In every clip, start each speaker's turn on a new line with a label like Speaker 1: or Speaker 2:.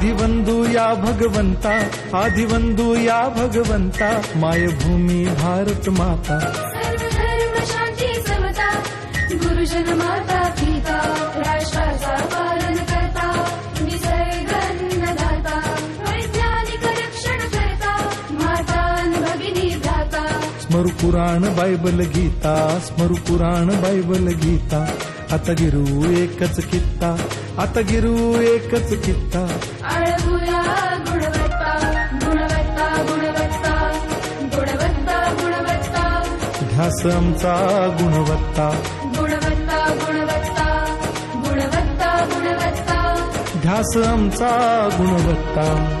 Speaker 1: आदिवंदू या भगवंता आदिवंदू या भगवंता मायभूमी भारत माता।
Speaker 2: सर्व धर्म शांती समता गुरुजन माता पिता राष्ट्राचा पालन करता निसर्ग अन्नदाता वैज्ञानिक रक्षण करता माता अन भगिनी भ्राता।
Speaker 1: स्मरु पुराण बायबल गीता स्मरु पुराण बायबल गीता आता गिरू एकच कित्ता आता गिरू एकच कित्ता.
Speaker 2: आळवूया गुणवत्ता गुणवत्ता गुणवत्ता गुणवत्ता गुणवत्ता.
Speaker 1: ध्यास आमचा गुणवत्ता.
Speaker 2: गुणवत्ता गुणवत्ता गुणवत्ता गुणवत्ता.
Speaker 1: ध्यास आमचा गुणवत्ता.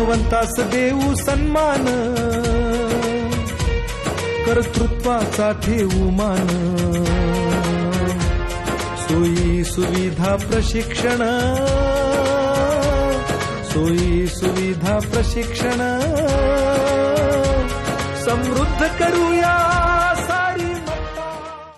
Speaker 1: गुणवंतास देऊ सन्मान. कर्तृत्वाचा ठेवू मान. सोयी सुविधा प्रशिक्षण. सोयी सुविधा प्रशिक्षण. समृद्ध करूया